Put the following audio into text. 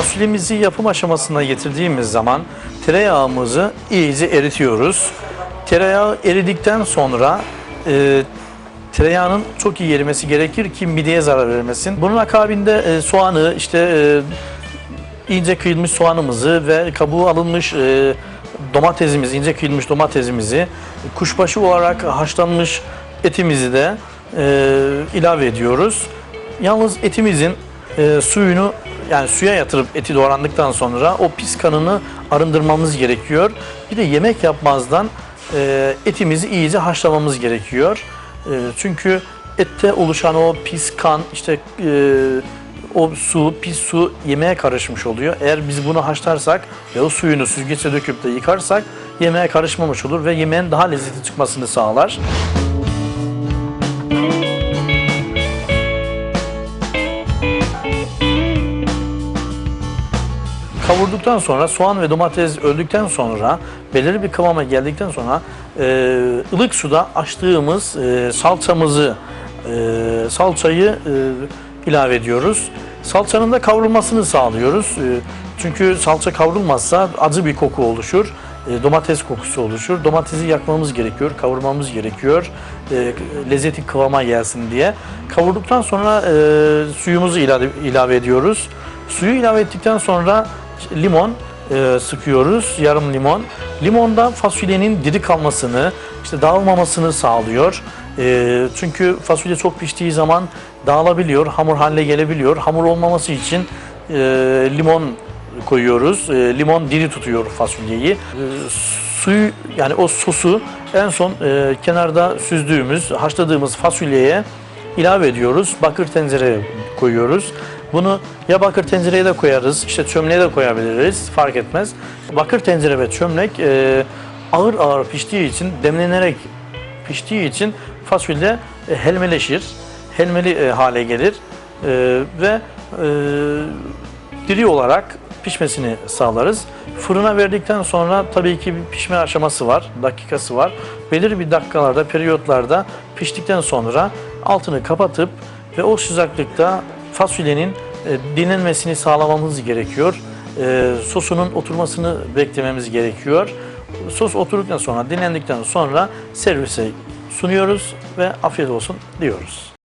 Fasulyemizi yapım aşamasına getirdiğimiz zaman tereyağımızı iyice eritiyoruz. Tereyağı eridikten sonra e, tereyağının çok iyi erimesi gerekir ki mideye zarar vermesin. Bunun akabinde e, soğanı işte e, ince kıyılmış soğanımızı ve kabuğu alınmış e, domatesimizi, ince kıyılmış domatesimizi, kuşbaşı olarak haşlanmış etimizi de e, ilave ediyoruz. Yalnız etimizin e, suyunu yani suya yatırıp eti doğrandıktan sonra o pis kanını arındırmamız gerekiyor. Bir de yemek yapmazdan e, etimizi iyice haşlamamız gerekiyor. E, çünkü ette oluşan o pis kan işte e, o su, pis su yemeğe karışmış oluyor. Eğer biz bunu haşlarsak ve o suyunu süzgeçe döküp de yıkarsak yemeğe karışmamış olur ve yemeğin daha lezzetli çıkmasını sağlar. Kavurduktan sonra soğan ve domates öldükten sonra belirli bir kıvama geldikten sonra e, ılık suda açtığımız e, salçamızı e, salçayı e, ilave ediyoruz. Salçanın da kavrulmasını sağlıyoruz. E, çünkü salça kavrulmazsa acı bir koku oluşur. E, domates kokusu oluşur. Domatesi yakmamız gerekiyor, kavurmamız gerekiyor. E, lezzeti kıvama gelsin diye. Kavurduktan sonra e, suyumuzu ilave, ilave ediyoruz. Suyu ilave ettikten sonra limon e, sıkıyoruz, yarım limon. Limon da fasulyenin diri kalmasını, işte dağılmamasını sağlıyor. E, çünkü fasulye çok piştiği zaman dağılabiliyor, hamur haline gelebiliyor. Hamur olmaması için e, limon koyuyoruz. E, limon diri tutuyor fasulyeyi. E, suyu yani o sosu en son e, kenarda süzdüğümüz, haşladığımız fasulyeye ilave ediyoruz. Bakır tencereye koyuyoruz. Bunu ya bakır tencereye de koyarız, işte çömleğe de koyabiliriz, fark etmez. Bakır tencere ve çömlek e, ağır ağır piştiği için, demlenerek piştiği için fasulye e, helmeleşir, helmeli e, hale gelir E, ve e, diri olarak pişmesini sağlarız. Fırına verdikten sonra tabii ki bir pişme aşaması var, dakikası var. Belirli bir dakikalarda, periyotlarda piştikten sonra altını kapatıp ve o sıcaklıkta fasulyenin e, dinlenmesini sağlamamız gerekiyor. E, sosunun oturmasını beklememiz gerekiyor. Sos oturduktan sonra, dinlendikten sonra servise sunuyoruz ve afiyet olsun diyoruz.